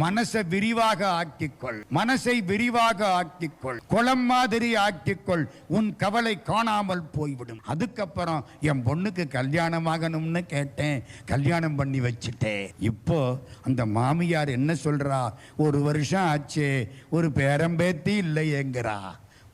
மனசை விரிவாக ஆக்கிக்கொள். மனசை விரிவாக ஆக்கிக்கொள். குளம் மாதிரி ஆக்கிக்கொள். உன் கவலை காணாமல் போய்விடும். அதுக்கப்புறம் என் பொண்ணுக்கு கல்யாணம் ஆகணும்னு கேட்டேன். கல்யாணம் பண்ணி வச்சுட்டேன். இப்போ அந்த மாமியார் என்ன சொல்றா? ஒரு வருஷம் ஆச்சு. ஒரு பேரம்பேத்தி இல்லையேங்கிறா.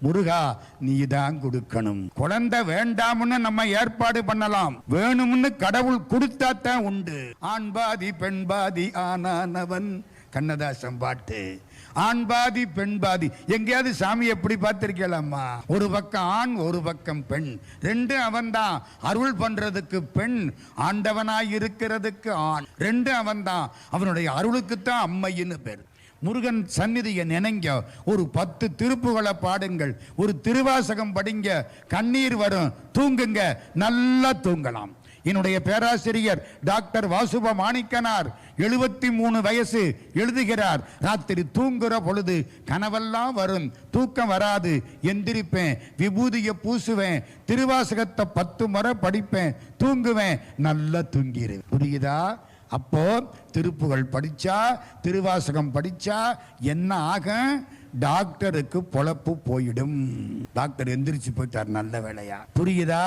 முருகா நீ தான் கொடுக்கணும். குழந்தை வேண்டாம்னு நம்ம ஏற்பாடு பண்ணலாம். வேணும்னு கடவுள் கொடுத்தா தான் உண்டு. ஆண் பாதி பெண் பாதி ஆனானவன் கண்ணதாசன் பாட்டு. ஆண் பாதி பெண் பாதி. எங்கேயாவது சாமி எப்படி பார்த்திருக்கலாமா? ஒரு பக்கம் ஆண் ஒரு பக்கம் பெண். ரெண்டு அவன்தான். அருள் பண்றதுக்கு பெண். ஆண்டவனாய் இருக்கிறதுக்கு ஆண். ரெண்டு அவன்தான். அவனுடைய அருளுக்குத்தான் அம்மையின்னு அம்மைன்னு பேர். முருகன் சந்நிதியை நினைங்க. ஒரு பத்து திருப்புகளை பாடுங்கள். ஒரு திருவாசகம் படிங்க. கண்ணீர் வரும். தூங்குங்க. நல்லா தூங்கலாம். என்னுடைய பேராசிரியர் டாக்டர் வாசுப மாணிக்கனார் எழுபத்தி மூணு வயசு எழுதுகிறார். ராத்திரி தூங்குற பொழுது கனவெல்லாம் வரும். தூக்கம் வராது. எந்திரிப்பேன். விபூதியை பூசுவேன். திருவாசகத்தை பத்து முறை படிப்பேன். தூங்குவேன். நல்லா தூங்கிடுவேன் புரியுதா? அப்போ திருப்புகள் படிச்சா திருவாசகம் படிச்சா என்ன ஆகும்? டாக்டருக்கு பொழப்பு போயிடும். டாக்டர் எந்திரிச்சு போயிட்டார் நல்ல வேலையா புரியுதா?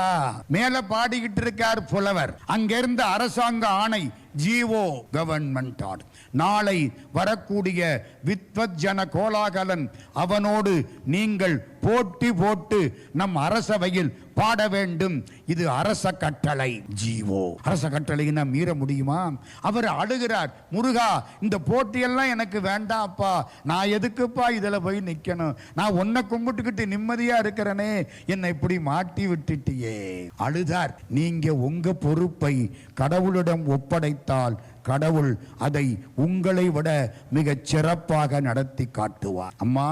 மேல பாடிக்கிட்டு இருக்கார் புலவர். அங்கிருந்து அரசாங்க ஆணை ஜிஓ கவர்மெண்ட் ஆர்டர் நாளை வரக்கூடிய வித்வத் ஜன கோலாகலன் அவனோடு நீங்கள் போட்டி போட்டு நம் அரசவையில் பாட வேண்டும். இது அரச கட்டளை. ஜீவோ. அரச கட்டளைன்னா மீற முடியுமா? அவர் அழுகிறார். முருகா இந்த போட்டியெல்லாம் எனக்கு வேண்டாம்ப்பா. நான் எதுக்குப்பா இதில் போய் நிற்கணும் நான் உன்னை கும்பிட்டுக்கிட்டு நிம்மதியாக இருக்கிறனே. என்னை இப்படி மாட்டி விட்டுட்டியே. அழுதார். நீங்கள் உங்கள் பொறுப்பை கடவுளிடம் ஒப்படைத்தால் கடவுள் அதை உங்களை விட மிகச் சிறப்பாக நடத்தி காட்டுவார். அம்மா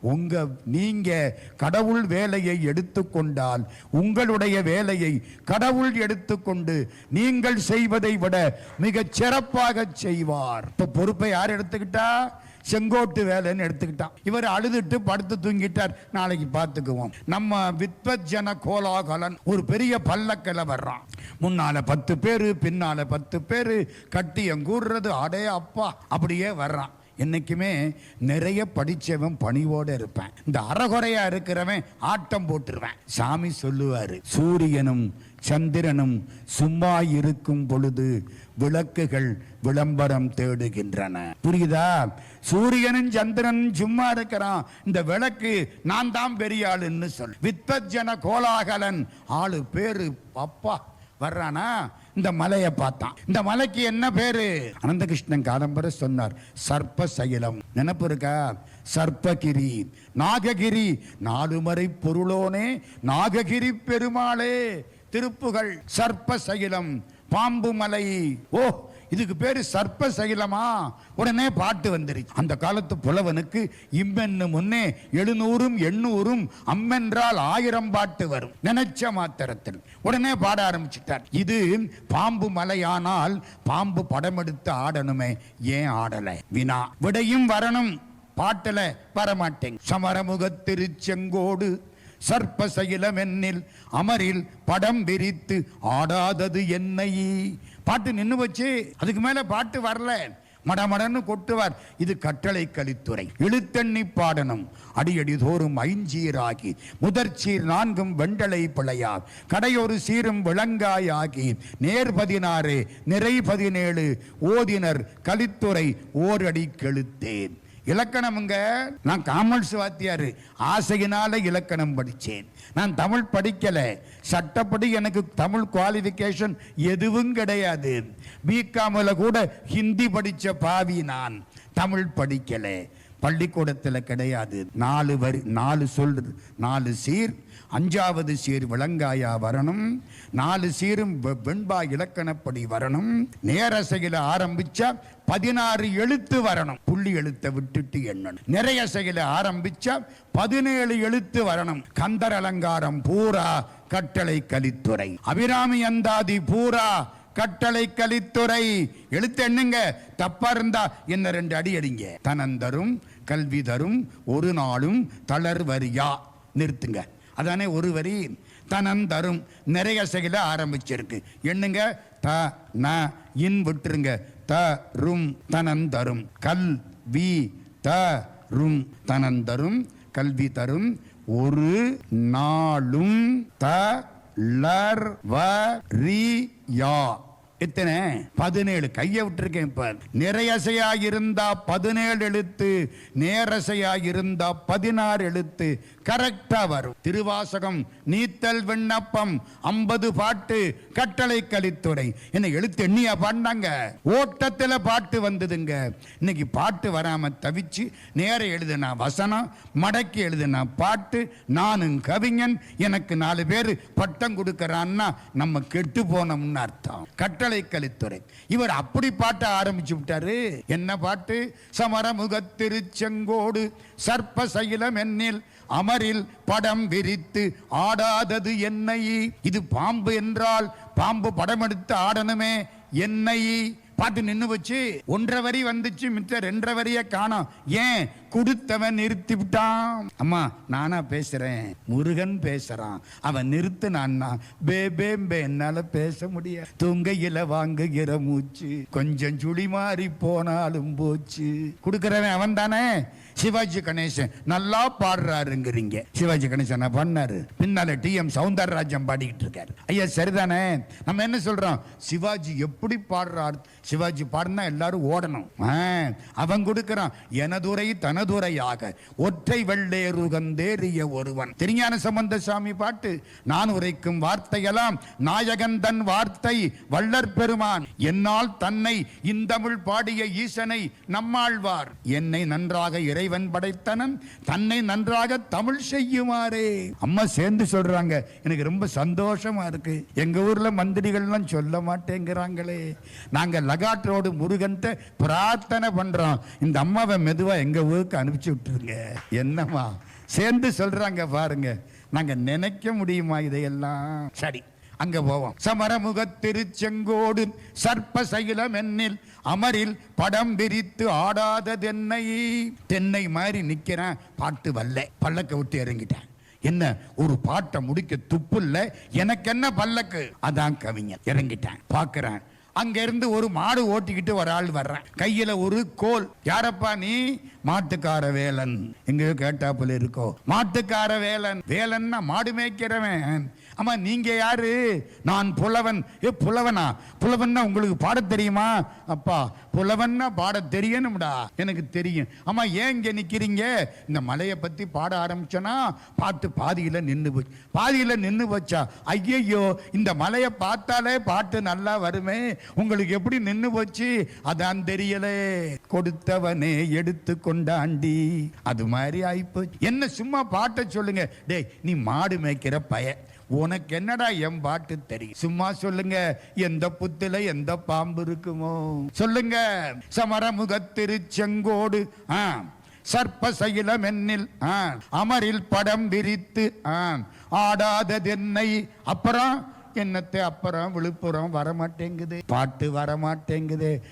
உங்க நீங்க கடவுள் வேலையை எடுத்துக்கொண்டால் உங்களுடைய வேலையை கடவுள் எடுத்துக்கொண்டு நீங்கள் செய்வதை விட மிகச் சிறப்பாக செய்வார். இப்ப பொறுப்பை யார் எடுத்துக்கிட்டா? செங்கோட்டு வேலைன்னு எடுத்துக்கிட்டான். இவர் அழுதுட்டு படுத்து தூங்கிட்டார். நாளைக்கு பார்த்துக்குவோம். நம்ம வித்வஜன கோலாகலன் ஒரு பெரிய பல்லக்கில் வர்றான். முன்னால பத்து பேரு பின்னால பத்து பேரு கட்டி எங்கூடுறது அடே அப்பா அப்படியே வர்றான். என்னைக்குமே நிறைய படித்தவன் பணிவோடு இருப்பேன். இந்த அறகுறையாக இருக்கிறவன் ஆட்டம் போட்டுருவேன். சாமி சொல்லுவார் சூரியனும் சந்திரனும் சும்மா இருக்கும் பொழுது விளக்குகள் விளம்பரம் தேடுகின்றன. புரியுதா? சூரியனும் சந்திரனும் சும்மா இருக்கிறான். இந்த விளக்கு நான் தான் பெரிய ஆளுன்னு சொல். வித்வஜன கோலாகலன் ஆளு பேரு. அப்பா வர்றானா? இந்த மலையை பார்த்தான். இந்த மலைக்கு என்ன பேரு? அனந்தகிருஷ்ணன் காலம்பர சொன்னார் சர்ப்ப சைலம். நினப்பு இருக்கா? சர்ப்பகிரி நாககிரி. நாலுமறை பொருளோனே நாககிரி பெருமாளே. திருப்புகள் சர்ப்ப சகிலம் பாம்பு மலை ஓ இதுக்கு பேரு சர்ப்ப சகிலமா உடனே பாட்டு வந்துருச்சு. அந்த காலத்து புலவனுக்கு இம்மென்னு முன்னே எழுநூறும் எண்ணூறும் அம்மென்றால் ஆயிரம் பாட்டு வரும். நினைச்ச மாத்திரத்தில். உடனே பாட ஆரம்பிச்சிட்டார். இது பாம்பு மலையானால் பாம்பு படம் எடுத்து ஆடணுமே. ஏன் ஆடல? வினா. விடையும் வரணும். பாட்டுல வரமாட்டேங்க சமரமுக திருச்செங்கோடு சர்ப்ப சைலமென்னில் அமரில் படம் விரித்து ஆடாதது என்னை. பாட்டு நின்னு வச்சு அதுக்கு மேல பாட்டு வரல. மடமடன்னு கொட்டுவார். இது கட்டளை கலித்துறை. இழுத்தண்ணி பாடணும். அடியடி தோறும் ஐஞ்சீராகி. முதற்சீர் நான்கும் வெண்டலை பிழையார். கடையொரு சீரும் விளங்காயாகி. நேர் பதினாறு நிறை பதினேழு ஓதினர் கலித்துறை ஓரடி கெழுத்தேன். இலக்கணமுங்க. நான் காமர்ஸ் வாத்தியார். ஆசையினால இலக்கணம் படித்தேன் நான் தமிழ் படிக்கலை. சட்டப்படி எனக்கு தமிழ் குவாலிஃபிகேஷன் எதுவும் கிடையாது. பிகாமில் கூட ஹிந்தி படித்த பாவி நான். தமிழ் படிக்கலை. பள்ளிக்கூடத்தில் கிடையாது. நாலு வரி நாலு சொல் நாலு சீர் அஞ்சாவது சீர் விளங்காயா வரணும். நாலு சீரும் வெண்பா இலக்கணப்படி வரணும். நேரசையில் ஆரம்பிச்சா பதினாறு எழுத்து வரணும். புள்ளி எழுத்தை விட்டுட்டு எண்ணணும். நிறைய செயல ஆரம்பிச்சா பதினேழு எழுத்து வரணும். கந்தர் அலங்காரம் பூரா கட்டளை கலித்துறை. அபிராமி அந்தாதி பூரா கட்டளை கலித்துறை. எழுத்து எண்ணுங்க. தப்பா இருந்தா என்ன ரெண்டு அடி அடிங்க. தனந்தரும் கல்வி தரும் ஒரு நாளும் தளர்வரியா நிறுத்துங்க. அதானே ஒரு வரி தனந்தரும் நிறைய செயல ஆரம்பிச்சிருக்கு. என்னங்க? த ந இன் விட்டுருங்க. த ரும் தனந்தரும் கல் வி த ரும் தனந்தரும் கல்வி தரும். ஒரு நாளும் த லர் வ ரி யா. எத்தனை? பதினேழு. கையை விட்டுருக்கேன் இப்ப. நிறையசையா இருந்தா பதினேழு எழுத்து நேரசையா இருந்தா பதினாறு எழுத்து. கரெக்டா வரும். திருவாசகம் நீத்தல் விண்ணப்பம் ஐம்பது பாட்டு கட்டளை கலித்துறை. என்ன எழுத்து எண்ணியா பாடினாங்க? ஓட்டத்துல பாட்டு வந்ததுங்க. இன்னைக்கு பாட்டு வராம தவிச்சு நேர எழுதுனா வசனம் மடக்கி எழுதுனா பாட்டு நானும் கவிஞன் எனக்கு நாலு பேர் பட்டம் கொடுக்கறான்னா நம்ம கெட்டு போனோம்னு அர்த்தம். கட்டளை கலித்துறை இவர் அப்படி பாட்ட ஆரம்பிச்சு விட்டாரு. என்ன பாட்டு? சமரமுக திருச்செங்கோடு சர்ப்ப சைலம் என்னில் அமரில் படம் விரித்து ஆடாதது என்னை. இது பாம்பு என்றால் பாம்பு படம் எடுத்து ஆடணுமே என்னை. பாட்டு நின்னு வச்சு ஒன்றரை வரி வந்துச்சு மிச்ச ரெண்டரை வரிய காணும். ஏன்? கொடுத்தவன் நிறுத்தி விட்டான். அம்மா நானா பேசுறேன். முருகன் பேசுறான். அவன் நிறுத்து நான் பே என்னால பேச முடியாது. தூங்கையில வாங்குகிற மூச்சு கொஞ்சம் சுழி மாறி போனாலும் போச்சு. கொடுக்கறவன் அவன் தானே சிவாஜி கணேசன். நல்லா பாடுறாருங்கிறீங்க. சிவாஜி கணேசன் பண்ணாரு? பின்னால டி எம் சவுந்தரராஜன் பாடிக்கிட்டு இருக்காரு. ஐயா சரிதானே? நம்ம என்ன சொல்றோம்? சிவாஜி எப்படி பாடுறார்? சிவாஜி பாடினா எல்லாரும் ஓடணும். ஆ, அவன் கொடுக்கிறான். எனதுரை தனதுரையாக ஒற்றை வெள்ளேருகந்தேறிய ஒருவன். திருஞான சம்பந்த சாமி பாட்டு நான் உரைக்கும் வார்த்தையெல்லாம் நாயகன் தன் வார்த்தை வள்ளற் பெருமான். என்னால் தன்னை இந்தமிழ் பாடிய ஈசனை நம்மாழ்வார். என்னை நன்றாக இறைவன் படைத்தனன் தன்னை நன்றாக தமிழ் செய்யுமாறே. அம்மா சேர்ந்து சொல்றாங்க எனக்கு ரொம்ப சந்தோஷமா இருக்கு. எங்க ஊர்ல மந்திரிகள்லாம் சொல்ல மாட்டேங்கிறாங்களே. நாங்க லகாட்டோடு முருகன்ட்ட பிரார்த்தனை பண்றோம். இந்த அம்மாவை மெதுவா எங்க ஊருக்கு அனுப்பிச்சு விட்டுருங்க. என்னம்மா? சேர்ந்து சொல்றாங்க பாருங்க. நாங்க நினைக்க முடியுமா இதையெல்லாம்? சரி அங்க போவோம். சமரமுக திருச்செங்கோடு சர்ப்ப சைலம் என்னில் அமரில் படம் விரித்து ஆடாத தென்னை தென்னை மாதிரி நிக்கிறேன் பாட்டு வல்ல. பல்லக்க விட்டு இறங்கிட்டேன். என்ன ஒரு பாட்டை முடிக்க துப்பு இல்லை? எனக்கு என்ன பல்லக்கு? அதான் கவிஞர் இறங்கிட்டேன். பாக்குறேன் அங்கேருந்து ஒரு மாடு ஓட்டிக்கிட்டு ஒரு ஆள் வர்றேன். கையில ஒரு கோல். யாரப்பா நீ? மாட்டுக்கார வேலன். எங்கேயோ கேட்டாப்புல இருக்கோ. மாட்டுக்கார வேலன். வேலன்னா மாடு மேய்க்கிறவன். ஆமாம் நீங்கள் யார்? நான் புலவன். ஏ புலவனா? புலவன்னா உங்களுக்கு பாட தெரியுமா? அப்பா புலவன்னா பாட தெரியணும்டா எனக்கு தெரியும். ஆமாம் ஏன் இங்கே நிற்கிறீங்க இந்த மலையை பற்றி பாட ஆரம்பிச்சோன்னா பாட்டு பாதியில் நின்று போச்சு. பாதியில் நின்று போச்சா? ஐயையோ இந்த மலையை பார்த்தாலே பாட்டு நல்லா வருமே. உங்களுக்கு எப்படி நின்று போச்சு? அதான் தெரியலே. கொடுத்தவனே எடுத்து கொண்டாண்டி. அது மாதிரி ஆயிப்போச்சு. என்ன சும்மா பாட்டை சொல்லுங்க. டேய் நீ மாடு மேய்க்கிற பய. உனக்கு என்னடா என் பாட்டு தெரியும்? சும்மா சொல்லுங்க எந்த புத்துல எந்த பாம்பு இருக்குமோ? சொல்லுங்க சமரமுக திருச்செங்கோடு ஆ சர்ப்ப சைலம் என்னில் ஆ, அமரில் படம் விரித்து ஆ, ஆடாததென்னை அப்புறம் என்னத்தை அப்புறம் விழுப்புரம் வர மாட்டேங்குது பாட்டு வர மாட்டேங்குது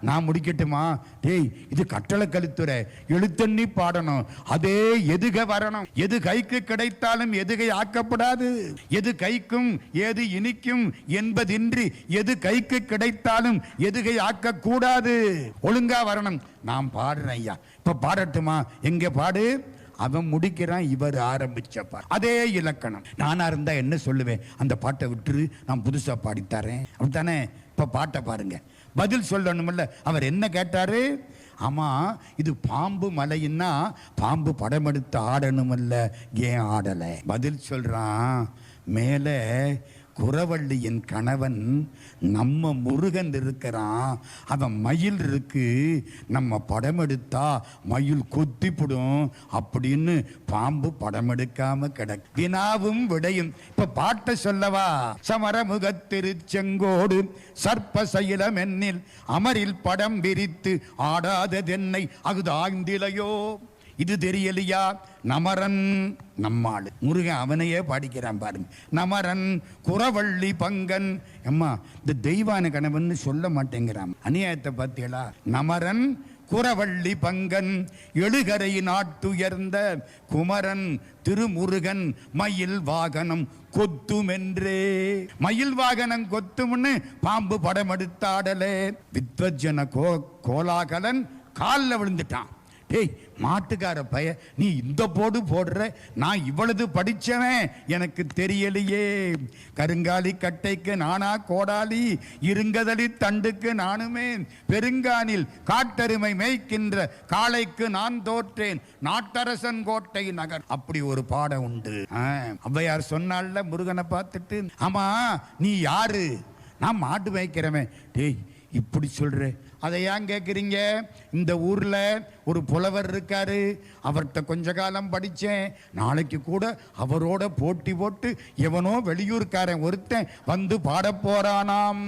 நான் முடிக்கட்டுமா? டேய் இது கட்டளை கழுத்துறை. எழுத்தண்ணி பாடணும். அதே எதுக வரணும். எது கைக்கு கிடைத்தாலும் எதுகை ஆக்கப்படாது. எது கைக்கும் ஏது இனிக்கும் என்பதின்றி எது கைக்கு கிடைத்தாலும் எதுகை ஆக்கக்கூடாது. ஒழுங்கா வரணும். நான் பாடுறேன் ஐயா. இப்ப பாடட்டுமா? எங்க பாடு? அவன் முடிக்கிறான் இவர் ஆரம்பிச்ச பாட்டு. அதே இலக்கணம். நானா இருந்தா என்ன சொல்லுவேன்? அந்த பாட்டை விட்டுரு நான் புதுசா பாடித்தரேன் அப்படித்தானே? இப்ப பாட்டை பாருங்க. பதில் சொல்லணும்ல அவர் என்ன கேட்டாரு? ஆமா இது பாம்பு மலைன்னா பாம்பு படம் எடுத்து ஆடணுமல்ல. ஏன் ஆடலை? பதில் சொல்றான் மேலே குறவள்ளியின் கணவன் நம்ம முருகன் இருக்கிறான். அவன் மயில் இருக்கு. நம்ம படம் எடுத்தா மயில் கொத்திப்படும். அப்படின்னு பாம்பு படம் எடுக்காம கிடக்கு வினாவும் விடையும். இப்ப பாட்டை சொல்லவா? சமரமுக திருச்செங்கோடு சர்ப்ப சைலம் என்னில் அமரில் படம் விரித்து ஆடாததென்னை அகுதாய்ந்திலையோ. இது தெரியலையா? நமரன் நம்மாளு. முருகன் அவனையே பாடிக்கிறான் பாருங்க. நமரன் குறவள்ளி பங்கன். அம்மா இந்த தெய்வான கணவன் சொல்ல மாட்டேங்கிறான். அநியாயத்தை பார்த்தீங்களா நமரன் குறவள்ளி பங்கன். எழுகரை நாட்டுயர்ந்த குமரன். திருமுருகன் மயில் வாகனம் கொத்துமென்றே. மயில் வாகனம் கொத்தும்னு பாம்பு படம் எடுத்தாடலே வித்வஜன கோ கோலாகலன் காலில் விழுந்துட்டான். டேய் மாட்டுக்கார பைய நீ இந்த போடு போடுற நான் இவ்வளவு படித்தவன் எனக்கு தெரியலையே. கருங்காலி கட்டைக்கு நானா கோடாலி இருங்கதலி தண்டுக்கு நானுமே. பெருங்கானில் காட்டெருமை மேய்க்கின்ற காளைக்கு நான் தோற்றேன் நாட்டரசன் கோட்டை நகர். அப்படி ஒரு பாடம் உண்டு. ஆ, ஔவையார் சொன்னால முருகனை பார்த்துட்டு ஆமா நீ யாரு? நான் மாட்டு மேய்க்கிறவன். டேய் இப்படி சொல்ற. அதை ஏன் கேட்குறீங்க இந்த ஊரில் ஒரு புலவர் இருக்கார். அவர்கிட்ட கொஞ்ச காலம் படித்தேன் நாளைக்கு கூட அவரோட போட்டி போட்டு எவனோ வெளியூர்காரன் ஒருத்தன் வந்து பாட போறானாம்.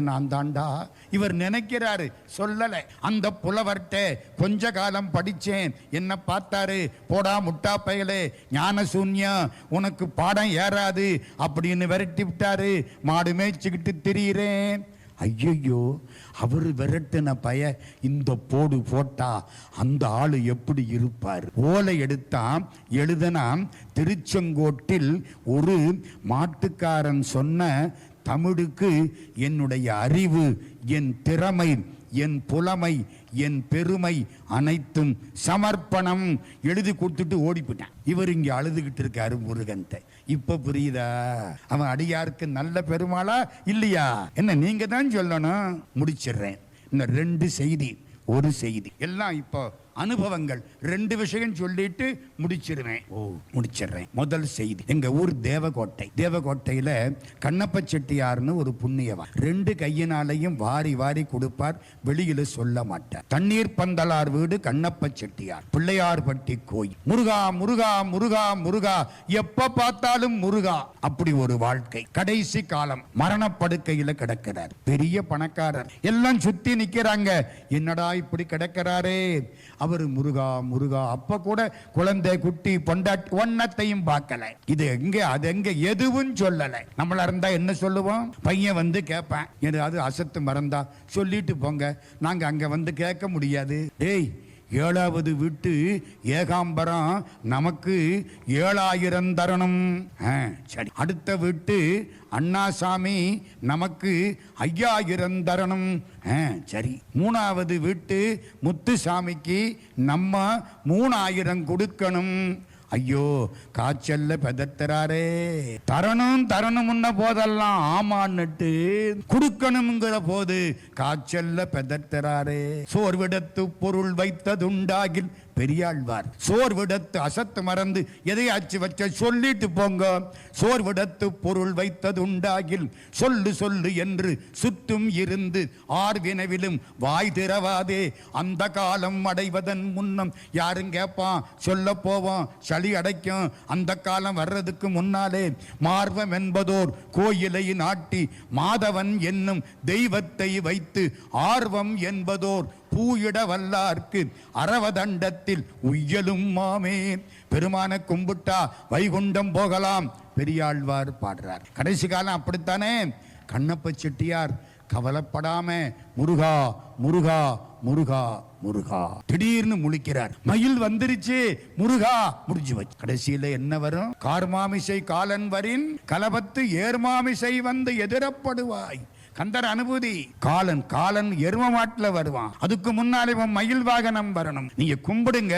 நான் தாண்டா இவர் நினைக்கிறாரு சொல்லலை. அந்த புலவர்கிட்ட கொஞ்ச காலம் படித்தேன் என்ன பார்த்தாரு போடா முட்டா பயலே. ஞான சூன்யம் உனக்கு பாடம் ஏறாது. அப்படின்னு விரட்டி விட்டாரு. மாடு மேய்ச்சிக்கிட்டு திரியிறேன். ஐயையோ அவர் விரட்டின பய இந்த போடு போட்டா அந்த ஆளு எப்படி இருப்பார்? ஓலை எடுத்தாம் எழுதனாம் திருச்செங்கோட்டில் ஒரு மாட்டுக்காரன் சொன்ன தமிழுக்கு என்னுடைய அறிவு என் திறமை என் புலமை என் பெருமை அனைத்தும் சமர்ப்பணம். எழுதி கொடுத்துட்டு ஓடி போட்டான் இவர் இங்கே அழுதுகிட்டு இருக்காரு முருகன்ட்ட. இப்ப புரியுதா? அவன் அடியாருக்கு நல்ல பெருமாளா இல்லையா? என்ன நீங்க தான் சொல்லணும்? முடிச்சிடுறேன். இன்னும் ரெண்டு செய்தி ஒரு செய்தி. எல்லாம் இப்போ அனுபவங்கள். ரெண்டு விஷயம் சொல்லிட்டு முடிச்சிருவேன். ஓ. முடிச்சிடுறேன். முதல் செய்தி. எங்க ஊர் தேவகோட்டை. தேவகோட்டையில கண்ணப்ப செட்டியார்னு ஒரு புண்ணியவன் ரெண்டு கையினாலையும் வாரி வாரி கொடுப்பார் வெளியில சொல்ல மாட்டார். தண்ணீர் பந்தலார் வீடு கண்ணப்ப செட்டியார். பிள்ளையார்பட்டி கோயில். முருகா முருகா முருகா முருகா எப்ப பார்த்தாலும் முருகா. அப்படி ஒரு வாழ்க்கை. கடைசி காலம். மரணப்படுக்கையில கிடக்கிறார். பெரிய பணக்காரர். எல்லாம் சுத்தி நிக்கிறாங்க. என்னடா இப்படி கிடக்கிறாரே? அவர் முருகா முருகா. அப்ப கூட குழந்தை குட்டி பொண்டாட்டி ஒன்னத்தையும் பார்க்கல. இது எங்க அது எங்க எதுவும் சொல்லல. நம்மள இருந்தா என்ன சொல்லுவோம்? பையன் வந்து கேட்பேன். அது அசத்து மறந்தா சொல்லிட்டு போங்க. நாங்க அங்க வந்து கேட்க முடியாது. டேய் ஏழாவது வீட்டு ஏகாம்பரம் நமக்கு ஏழாயிரம் தரணும். ஆ, சரி. அடுத்த வீட்டு அண்ணாசாமி நமக்கு ஐயாயிரம் தரணும். ஆ, சரி. மூணாவது வீட்டு முத்துசாமிக்கு நம்ம மூணாயிரம் கொடுக்கணும். ஐயோ காய்ச்சல்ல பெதத்துறாரே தரணும் தரணும் முன்ன போதெல்லாம் ஆமான்னுட்டு கொடுக்கணுங்கிற போது காய்ச்சல்ல பெதத்துறாரே சோர்விடத்து பொருள் வைத்ததுண்டாகில் பெரியாழ்வார். சோர்விடத்து அசத்து மறந்து எதையாச்சு வச்ச சொல்லிட்டு போங்க. சோர்விடத்து பொருள் வைத்தது உண்டாகில் சொல்லு சொல்லு என்று சுற்றும் இருந்து ஆர்வினவிலும் வாய் திறவாதே. அந்த காலம் அடைவதன் முன்னம் யாரும் கேட்பான் சொல்ல போவோம் சளி அடைக்கும். அந்த காலம் வர்றதுக்கு முன்னாலே மார்வம் என்பதோர் கோயிலை நாட்டி மாதவன் என்னும் தெய்வத்தை வைத்து ஆர்வம் என்பதோர் பூயிட வல்லார்க்கு அரவதண்டத்தில் உய்யலும் மாமே. பெருமான கும்பிட்டா வைகுண்டம் போகலாம். பெரியாழ்வார் பாடுறார். கடைசி காலம் அப்படித்தானே? கண்ணப்ப செட்டியார் கவலைப்படாம முருகா முருகா முருகா முருகா. திடீர்னு முழிக்கிறார். மயில் வந்துருச்சு. முருகா முடிஞ்சு வச்சு கடைசியில என்ன வரும்? கார்மாமிசை காலன் வரின் கலபத்து ஏர்மாமிசை வந்து எதிரப்படுவாய். கந்தர் அனுபூதி. காலன் காலன் எரும மாட்டில் வருவான். அதுக்கு முன்னாலே மயில் வாகனம் வரணும். நீங்க கும்பிடுங்க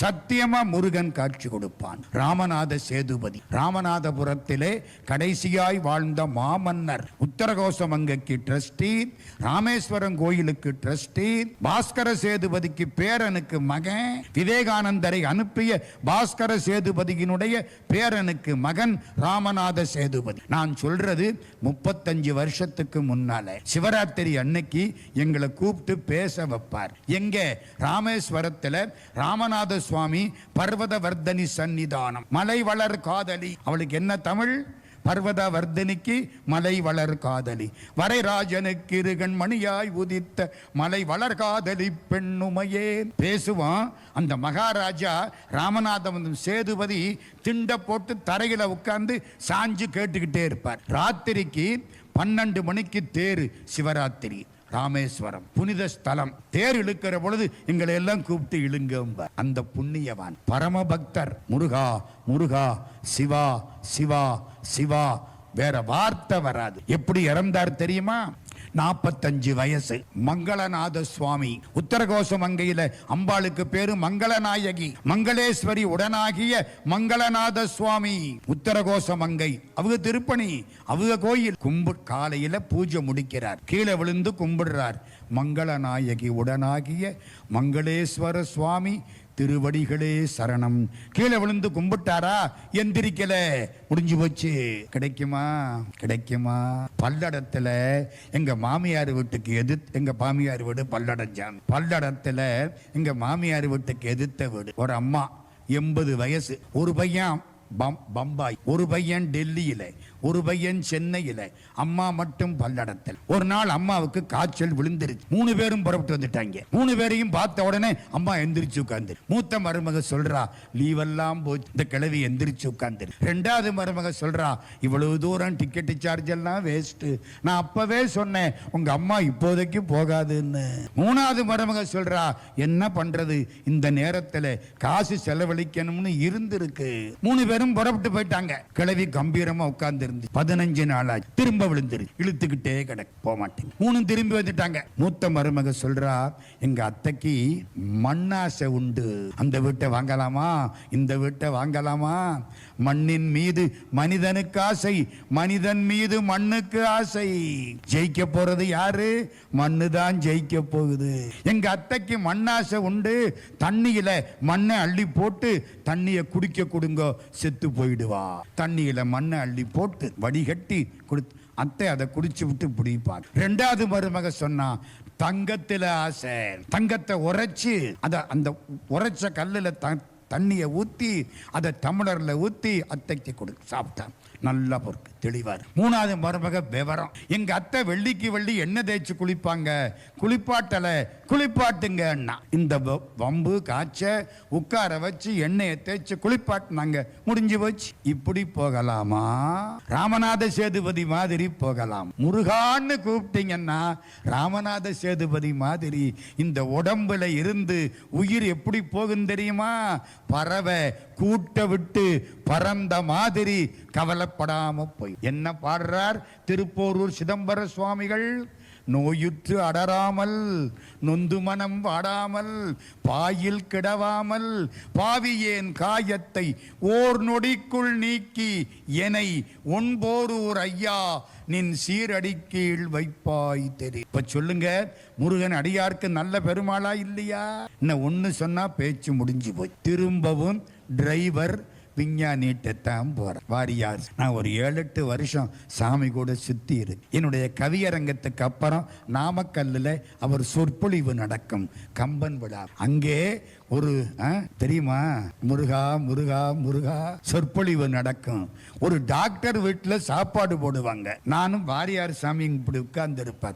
சத்தியமா முருகன் காட்சி கொடுப்பான். ராமநாத சேதுபதி. ராமநாதபுரத்திலே கடைசியாய் வாழ்ந்த மாமன்னர். உத்தரகோசமங்கைக்கு டிரஸ்டி ராமேஸ்வரம் கோயிலுக்கு டிரஸ்டி பாஸ்கர சேதுபதிக்கு பேரனுக்கு மகன். விவேகானந்தரை அனுப்பிய பாஸ்கர சேதுபதியினுடைய பேரனுக்கு மகன் ராமநாத சேதுபதி. நான் சொல்றது முப்பத்தஞ்சு வருஷத்துக்கு முன் முன்னால. சிவராத்திரி அன்னைக்கு எங்களை கூப்பிட்டு பேச வைப்பார். எங்க? ராமேஸ்வரத்துல ராமநாத சுவாமி பர்வதவர்தனி சன்னிதானம் மலை வளர் காதலி. அவளுக்கு என்ன தமிழ்? பர்வதவர்தனிக்கு மலை வளர் காதலி. வரைராஜனுக்கு இருகன் மணியாய் உதித்த மலை வளர் காதலி பெண்ணுமையே. பேசுவான். அந்த மகாராஜா ராமநாதம் சேதுபதி திண்ட போட்டு தரையில உட்கார்ந்து சாஞ்சு கேட்டுக்கிட்டே இருப்பார். ராத்திரிக்கு பன்னெண்டு மணிக்கு தேர் சிவராத்திரி ராமேஸ்வரம் புனித ஸ்தலம். தேர் இழுக்கிற பொழுது எங்களை எல்லாம் கூப்பிட்டு இழுங்க அந்த புண்ணியவான் பரம பக்தர் முருகா முருகா சிவா சிவா சிவா. வேற வார்த்தை வராது. எப்படி இறந்தார் தெரியுமா? நாற்பத்தஞ்சு வயசு. மங்களநாத சுவாமி. உத்தரகோச மங்கையில அம்பாளுக்கு பேரு மங்களநாயகி. மங்களேஸ்வரி உடனாகிய மங்களநாத சுவாமி. உத்தரகோச மங்கை. அவங்க திருப்பணி. அவங்க கோயில். கும்பு காலையில பூஜை முடிக்கிறார். கீழே விழுந்து கும்பிடுறார். மங்களநாயகி உடனாகிய மங்களேஸ்வர சுவாமி. திருவடிகளே சரணம். கீழே விழுந்து கும்பிட்டாரா? எந்திரிக்கல. முடிஞ்சு போச்சு. கிடைக்குமா? கிடைக்குமா? பல்லடத்துல எங்க மாமியார் வீட்டுக்கு எதிர்த்து எங்க மாமியார் வீடு பல்லடஞ்சான் பல்லடத்துல எங்க மாமியார் வீட்டுக்கு எதிர்த்த வீடு. ஒரு அம்மா எண்பது வயசு. ஒரு பையன் பம்- பம்பாய். ஒரு பையன் டெல்லியில. ஒரு பையன் சென்னையில அம்மா மட்டும் பல்லடத்தில். ஒரு நாள் அம்மாவுக்கு காய்ச்சல் விழுந்துருச்சு. மூணு பேரும் புறப்பட்டு வந்துட்டாங்க. மூணு பேரையும் பார்த்த உடனே அம்மா எந்திரிச்சு உட்காந்து மூத்த மருமக சொல்றா லீவெல்லாம் போச்சு. இந்த கிழவி எந்திரிச்சு உட்காந்து ரெண்டாவது மருமக சொல்றா இவ்வளவு தூரம் டிக்கெட் சார்ஜ் எல்லாம் வேஸ்ட் நான் அப்பவே சொன்னேன் உங்க அம்மா இப்போதைக்கு போகாதுன்னு. மூணாவது மருமக சொல்றா என்ன பண்றது? இந்த நேரத்துல காசு செலவழிக்கணும்னு இருந்திருக்கு. மூணு பேரும் புறப்பட்டு போயிட்டாங்க. கிழவி கம்பீரமா உட்கார்ந்து விழுந்து பதினஞ்சு நாளாச்சு. திரும்ப விழுந்துரு. இழுத்துக்கிட்டே கிடக்கு. போக மாட்டேங்க மூணும் திரும்பி வந்துட்டாங்க. மூத்த மருமக சொல்றா எங்க அத்தைக்கு மண்ணாசை உண்டு. அந்த வீட்டை வாங்கலாமா? இந்த வீட்டை வாங்கலாமா? மண்ணின் மீது மனிதனுக்கு ஆசை மனிதன் மீது மண்ணுக்கு ஆசை. ஜெயிக்க போறது யாரு? மண்ணு தான் ஜெயிக்க போகுது. எங்க அத்தைக்கு மண்ணாசை உண்டு. தண்ணியில மண்ணை அள்ளி போட்டு தண்ணியை குடிக்க கொடுங்க செத்து போயிடுவா. தண்ணியில மண்ணை அள்ளி போட்டு வடிகட்டி கொடுத்து அத்தை அதை குடிச்சு விட்டு பிடிப்பார் ரெண்டாவது மருமக சொன்னா தங்கத்தில் ஆசை தங்கத்தை உரைச்சு அதை அந்த உரைச்ச கல்லில் த தண்ணியை ஊற்றி அதை டம்ளரில் ஊற்றி அத்தைக்கு கொடு. சாப்பிட்டேன் நல்லா பொறுக்கு. தெளிவார். மூணாவது மருமக விவரம். எங்க அத்தை வெள்ளிக்கு வெள்ளி எண்ணெய் தேய்ச்சி குளிப்பாங்க. குளிப்பாட்டல குளிப்பாட்டுங்கன்னா. இந்த வம்பு காய்ச்ச உட்கார வச்சு எண்ணெயை தேய்ச்சி குளிப்பாட்டினாங்க. முடிஞ்சு போச்சு. இப்படி போகலாமா? ராமநாத சேதுபதி மாதிரி போகலாம். முருகான்னு கூப்பிட்டீங்கன்னா ராமநாத சேதுபதி மாதிரி இந்த உடம்புல இருந்து உயிர் எப்படி போகும் தெரியுமா? பறவை கூட்ட விட்டு பறந்த மாதிரி கவலைப்படாம போய். என்ன பாடுறார்? திருப்போரூர் சிதம்பர சுவாமிகள் நோயுற்று அடராமல் நொந்து மனம் வாடாமல் பாயில் கிடவாமல் பாவியேன் காயத்தை ஓர் நொடிக்குள் நீக்கி என்னை ஒன்போரூர் ஐயா நின் சீரடி கீழ் வைப்பாய் தெரி. இப்ப சொல்லுங்க முருகன் அடியார்க்கு நல்ல பெருமாளா இல்லையா? இன்னும் ஒன்னு சொன்னா பேச்சு முடிஞ்சு போய். திரும்பவும் டிரைவர் விஞ்ஞானிகிட்டத்தான் போகிறேன் வாரியார் நான் ஒரு ஏழு எட்டு வருஷம் சாமி கூட சுற்றி இருக்கு என்னுடைய கவியரங்கத்துக்கு அப்புறம் நாமக்கல்லில் அவர் சொற்பொழிவு நடக்கும் கம்பன் விழா. அங்கே ஒரு ஆ, தெரியுமா? முருகா முருகா முருகா சொற்பொழிவு நடக்கும். ஒரு டாக்டர் வீட்டில் சாப்பாடு போடுவாங்க. நானும் வாரியார் சாமி இப்படி உட்கார்ந்து இருப்பார்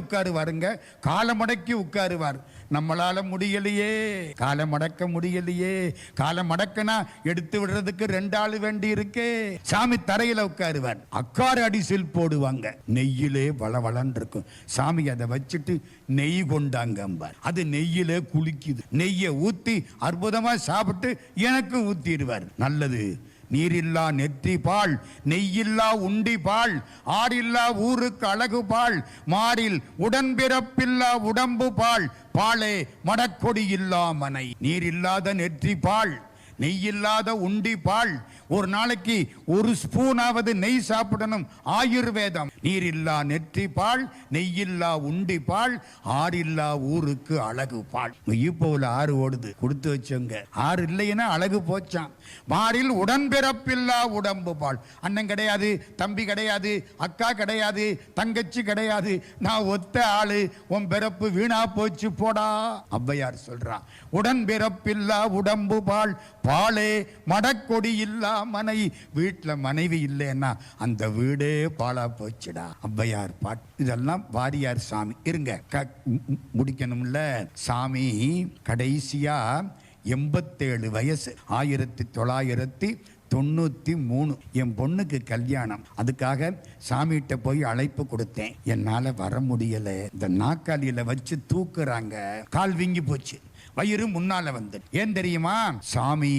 உட்காருவாருங்க காலை மடக்கி உட்காருவார். நம்மளால முடியலையே காலை மடக்க முடியலையே காலை மடக்கனா எடுத்து விடுறதுக்கு ரெண்டு ஆள் வேண்டி இருக்கே சாமி தரையில உட்காருவார். அக்கார் அடிசில் போடுவாங்க. நெய்யிலே வளவளன் இருக்கும். சாமி அதை வச்சுட்டு நெய் கொண்டாங்க அது நெய்யிலே குளிக்குது. நெய்யை ஊத்தி அற்புதமா சாப்பிட்டு எனக்கு ஊத்திடுவார். நல்லது. நீரில்லா நெற்றி பால் நெய்யில்லா உண்டி பால் ஆடில்லா ஊருக்கு அழகு பால் மாறில் உடன்பிறப்பில்லா உடம்பு பால் பாலே மடக்கொடி இல்லா மனை. நீரில்லாத நெற்றி பால் நெய்யில்லாத உண்டி பால் ஒரு நாளைக்கு ஒரு ஸ்பூனாவது நெய் சாப்பிடணும். ஆயுர்வேதம். நீரில்லா நெற்றி பால் நெய்யில்லா உண்டி பால் ஆறில்லா ஊருக்கு அழகு பால். இப்போல ஆறு ஓடுது. கொடுத்து வச்சோங்க. ஆறு இல்லைன்னா அழகு போச்சான் மாறில் உடன்பிறப்பில்லா உடம்பு பால். அண்ணன் கிடையாது தம்பி கிடையாது அக்கா கிடையாது தங்கச்சி கிடையாது. நான் ஒத்த ஆளு. உன் பிறப்பு வீணா போச்சு போடா. ஔவையார் சொல்றான் உடன்பிறப்பில்லா உடம்பு பால். பாலே மடக்கொடி இல்லா மனை வீட்டில் மனைவி இல்லைன்னா அந்த வீடே பாலா போச்சுடா. ஔவையார் பாட் இதெல்லாம் வாரியார் சாமி. இருங்க க- மு- முடிக்கணும்ல. சாமி கடைசியா எண்பத்தேழு வயசு. ஆயிரத்தி தொள்ளாயிரத்தி தொண்ணூற்றி மூணு. என் பொண்ணுக்கு கல்யாணம். அதுக்காக சாமிகிட்ட போய் அழைப்பு கொடுத்தேன். என்னால் வர முடியலை. இந்த நாக்காளியில் வச்சு தூக்குறாங்க. கால் வீங்கி போச்சு. வயிறு முன்னால வந்து ஏன் தெரியுமா? சாமி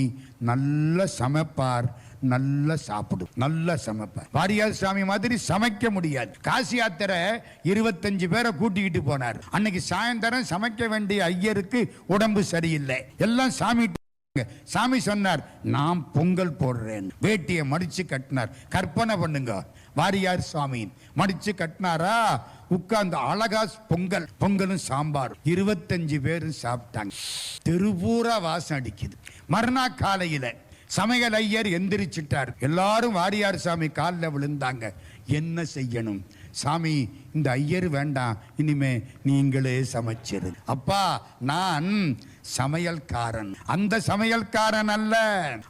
நல்ல சமைப்பார் நல்ல சாப்பிடும் நல்ல சமைப்பார். வாரியார் சாமி மாதிரி சமைக்க முடியாது. காசி யாத்திரை இருபத்தஞ்சு பேரை கூட்டிக்கிட்டு போனார். அன்னைக்கு சாயந்தரம் சமைக்க வேண்டிய ஐயருக்கு உடம்பு சரியில்லை. எல்லாம் சாமி சாமி சொன்னார் நான் பொங்கல் போடுறேன் வேட்டியை மடிச்சு கட்டினார். கற்பனை பண்ணுங்க. வாரியார் சாமி மடிச்சு கட்டினாரா? உட்கார்ந்து அழகா பொங்கல் பொங்கலும் சாம்பார் இருபத்தஞ்சு பேரும் சாப்பிட்டாங்க. தெருபூரா வாசம் அடிக்குது. மறுநாள் காலையில சமையல் ஐயர் எந்திரிச்சிட்டார். எல்லாரும் வாரியார் சாமி காலில் விழுந்தாங்க. என்ன செய்யணும்? சாமி இந்த ஐயர் வேண்டாம் இனிமே நீங்களே சமைச்சிரு அப்பா நான் சமையல்காரன். அந்த சமையல்காரன் அல்ல.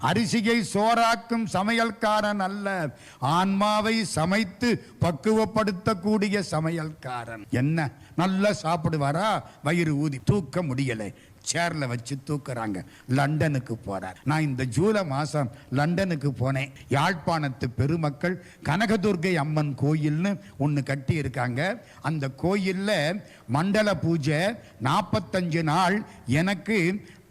அரிசியை சோறாக்கும் சமையல்காரன் அல்ல. ஆன்மாவை சமைத்து பக்குவப்படுத்தக்கூடிய சமையல்காரன். என்ன? நல்லா சாப்பிடுவாரா? வயிறு ஊதி தூக்க முடியலை. சேர்ல வச்சு தூக்குறாங்க. லண்டனுக்கு போறார். நான் இந்த ஜூலை மாசம் லண்டனுக்கு போனேன். யாழ்ப்பாணத்து பெருமக்கள் கனகதுர்கை அம்மன் கோயில்னு ஒன்று கட்டி இருக்காங்க அந்த கோயில்ல மண்டல பூஜை நாற்பத்தஞ்சு நாள் எனக்கு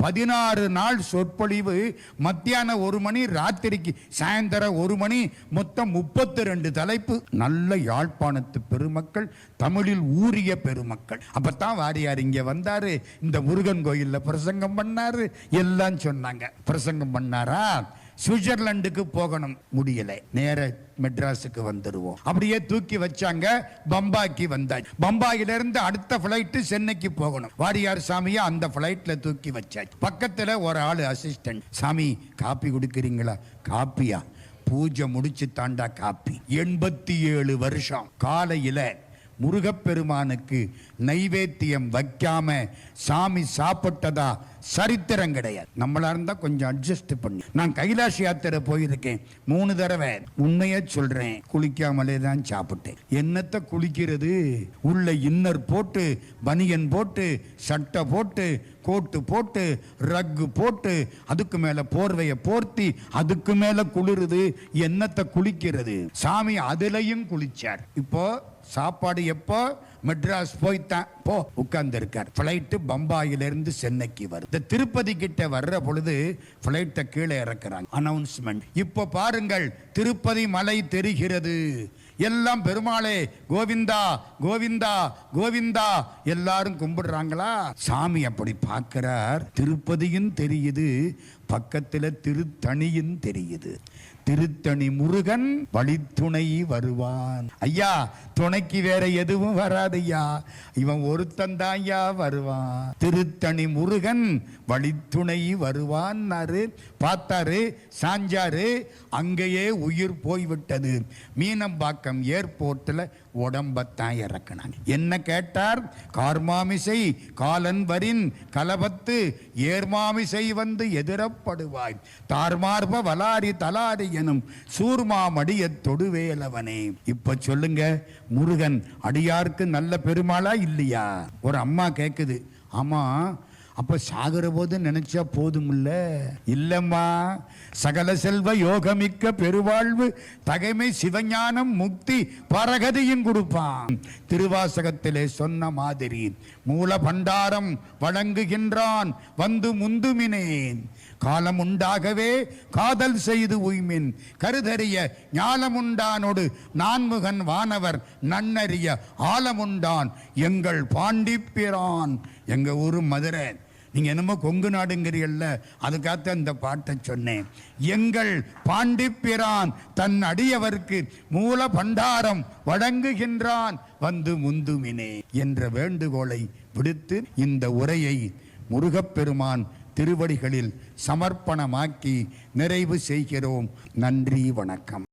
பதினாறு நாள் சொற்பொழிவு. மத்தியானம் ஒரு மணி ராத்திரிக்கு சாயந்தரம் ஒரு மணி மொத்தம் முப்பத்தி ரெண்டு தலைப்பு. நல்ல யாழ்ப்பாணத்து பெருமக்கள் தமிழில் ஊறிய பெருமக்கள். அப்பத்தான் வாரியார் இங்க வந்தாரு. இந்த முருகன் கோயில்ல பிரசங்கம் பண்ணாரு. எல்லாம் சொன்னாங்க. பிரசங்கம் பண்ணாரா? சுவிட்சர்லாந்துக்கு போகணும். முடியலை. நேர மெட்ராஸுக்கு வந்துடுவோம் அப்படியே தூக்கி வச்சாங்க பம்பாய்க்கு வந்தாச்சு பம்பாயிலிருந்து அடுத்த ஃப்ளைட்டு சென்னைக்கு போகணும். வாரியார் சாமியை அந்த ஃப்ளைட்டில் தூக்கி வச்சாச்சு பக்கத்தில் ஒரு ஆள் அசிஸ்டன்ட் சாமி காப்பி கொடுக்குறீங்களா? காப்பியா? பூஜை முடிச்சு தாண்டா காப்பி. எண்பத்தி ஏழு வருஷம். காலையில் முருகப்பெருமானுக்கு நைவேத்தியம் வைக்காம சாமி சாப்பிட்டதா சரித்திரம் கிடையாது. நம்மளா இருந்தா கொஞ்சம் அட்ஜஸ்ட் பண்ணி. நான் கைலாஷ் யாத்திரை போயிருக்கேன். மூணு தடவை. உண்மைய சொல்றேன். குளிக்காமலே தான் சாப்பிட்டேன். என்னத்த குளிக்கிறது? உள்ள இன்னர் போட்டு பனியன் போட்டு சட்டை போட்டு கோட்டு போட்டு ரக்கு போட்டு அதுக்கு மேல போர்வைய போர்த்தி அதுக்கு மேல குளிருது என்னத்தை குளிக்கிறது? சாமி அதுலயும் குளிச்சார். இப்போ சாப்பாடு எப்போ? மெட்ராஸ் போய்த்தான். போ உட்கார்ந்து இருக்கார் பிளைட்டு பம்பாயிலிருந்து சென்னைக்கு வரும் இந்த திருப்பதி கிட்ட வர்ற பொழுது பிளைட்டை கீழே இறக்குறாங்க. அனௌன்ஸ்மெண்ட் இப்போ பாருங்கள் திருப்பதி மலை தெரிகிறது. எல்லாம் பெருமாளே கோவிந்தா கோவிந்தா கோவிந்தா. எல்லாரும் கும்பிடுறாங்களா? சாமி அப்படி பார்க்கிறார். திருப்பதியும் தெரியுது பக்கத்தில் திருத்தணியும் தெரியுது. திருத்தணி முருகன் வழித்துணை வருவான். ஐயா துணைக்கு வேற எதுவும் வராது ஐயா இவன் ஒருத்தன் ஐயா வருவான். திருத்தணி முருகன் வழித்துணை வருவான்னாரு. பார்த்தாரு சாஞ்சாரு அங்கேயே உயிர் போய்விட்டது. மீனம்பாக்கம் ஏர்போர்ட்டில் உடம்பத்தான் இறக்குனாங்க. என்ன கேட்டார்? கார்மாமிசை காலன் வரின் கலபத்து ஏர்மாமிசை வந்து எதிரப்படுவாய். தார்மார்ப வலாரி தலாரி எனும் சூர்மாமடிய தொடுவேலவனே. இப்ப சொல்லுங்க முருகன் அடியாருக்கு நல்ல பெருமாளா இல்லையா? ஒரு அம்மா கேக்குது ஆமா அப்போ சாகுற போது நினைச்சா போதுமில்ல? இல்லம்மா சகல செல்வ யோகமிக்க பெருவாழ்வு தகைமை சிவஞானம் முக்தி பரகதியும் கொடுப்பான். திருவாசகத்திலே சொன்ன மாதிரி மூல பண்டாரம் வழங்குகின்றான் வந்து முந்துமினேன். காலம் உண்டாகவே காதல் செய்து உய்மின் கருதறிய ஞாலமுண்டானோடு நான்முகன் வானவர் நன்னறிய ஆலமுண்டான் எங்கள் பாண்டிப்பிரான் எங்க ஊரு மதுரை. நீங்கள் என்னமோ கொங்கு நாடுங்கிறீல்ல அதுக்காக இந்த பாட்டை சொன்னேன். எங்கள் பாண்டிப்பிரான் தன் அடியவர்க்கு மூல பண்டாரம் வழங்குகின்றான் வந்து முந்துமினே என்ற வேண்டுகோளை விடுத்து இந்த உரையை முருகப்பெருமான் திருவடிகளில் சமர்ப்பணமாக்கி நிறைவு செய்கிறோம். நன்றி வணக்கம்.